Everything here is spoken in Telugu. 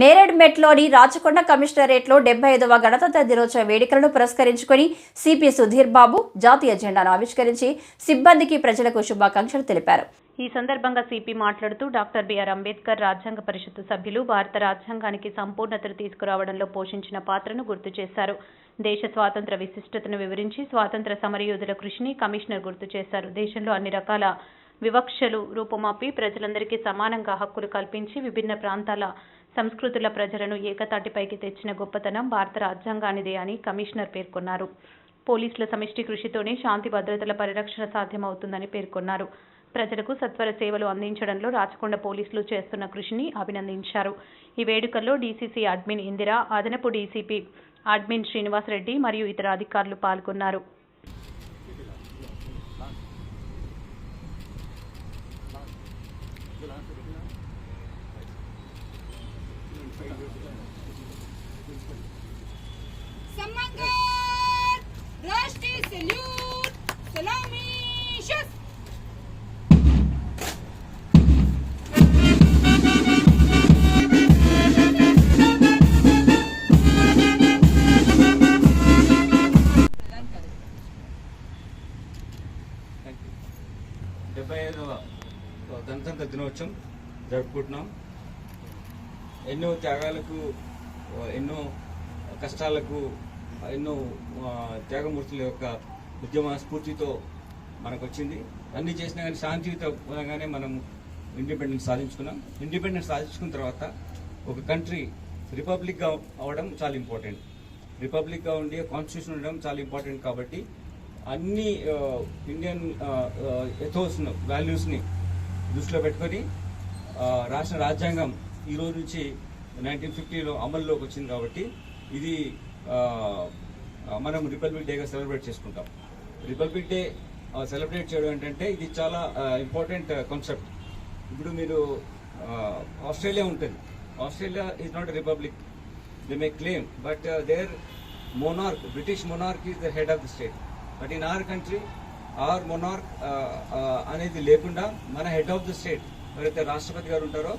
నేరేడ్మెట్లోని రాచకొండ కమిషనరేట్లో డెబ్బై ఐదవ గణతంత్ర దినోత్సవ వేడుకలను పురస్కరించుకొని సిపి సుధీర్ బాబు జాతీయ జెండాను ఆవిష్కరించి సిబ్బందికి ప్రజలకు శుభాకాంక్షలు తెలిపారు. ఈ సందర్భంగా సిపి మాట్లాడుతూ డాక్టర్ బిఆర్ అంబేద్కర్ రాజ్యాంగ పరిషత్తు సభ్యులు భారత రాజ్యాంగానికి సంపూర్ణతను తీసుకురావడంలో పోషించిన పాత్రను గుర్తు చేశారు. దేశ స్వాతంత్ర విశిష్టతను వివరించి స్వాతంత్ర సమరయోధుల కృషిని కమిషనర్ గుర్తు చేశారు. దేశంలో అన్ని రకాల వివక్షలు రూపుమాపి ప్రజలందరికీ సమానంగా హక్కులు కల్పించి విభిన్న ప్రాంతాల సంస్కృతుల ప్రజలను ఏకతాటిపైకి తెచ్చిన గొప్పతనం భారత రాజ్యాంగానిదే అని కమిషనర్ పేర్కొన్నారు. పోలీసుల సమిష్టి కృషితోనే శాంతి భద్రతల పరిరక్షణ సాధ్యమవుతుందని పేర్కొన్నారు. ప్రజలకు సత్వర సేవలు అందించడంలో రాచకొండ పోలీసులు చేస్తున్న కృషిని అభినందించారు. ఈ వేడుకల్లో డీసీసీ అడ్మిన్ ఇందిరా అదనపు డీసీపీ అడ్మిన్ శ్రీనివాసరెడ్డి మరియు ఇతర అధికారులు పాల్గొన్నారు. డెబ్బై ఐదవ గణతంత్ర దినోత్సవం జరుపుకుంటున్నాం. ఎన్నో త్యాగాలకు ఎన్నో కష్టాలకు ఎన్నో త్యాగమూర్తుల యొక్క ఉద్యమ స్ఫూర్తితో మనకు వచ్చింది అన్ని చేసినా కానీ శాంతియుతంగానే మనం ఇండిపెండెన్స్ సాధించుకున్నాం. ఇండిపెండెన్స్ సాధించుకున్న తర్వాత ఒక కంట్రీ రిపబ్లిక్గా అవడం చాలా ఇంపార్టెంట్. రిపబ్లిక్గా ఉండి కాన్స్టిట్యూషన్ ఉండడం చాలా ఇంపార్టెంట్ కాబట్టి అన్ని ఇండియన్ ఎథోస్ను వాల్యూస్ని దృష్టిలో పెట్టుకొని రాష్ట్ర రాజ్యాంగం ఈ రోజు నుంచి నైన్టీన్ ఫిఫ్టీలో అమల్లోకి వచ్చింది కాబట్టి ఇది మనం రిపబ్లిక్ డేగా సెలబ్రేట్ చేసుకుంటాం. రిపబ్లిక్ డే సెలబ్రేట్ చేయడం ఏంటంటే ఇది చాలా ఇంపార్టెంట్ కాన్సెప్ట్ ఇప్పుడు మీరు ఆస్ట్రేలియా ఉంటుంది. Australia is not republic they may claim but there monarch british monarch is the head of the state. But in our country our monarch అనేది లేకుండా మన హెడ్ ఆఫ్ ద స్టేట్ ఎవరైతే రాష్ట్రపతి గారు ఉంటారో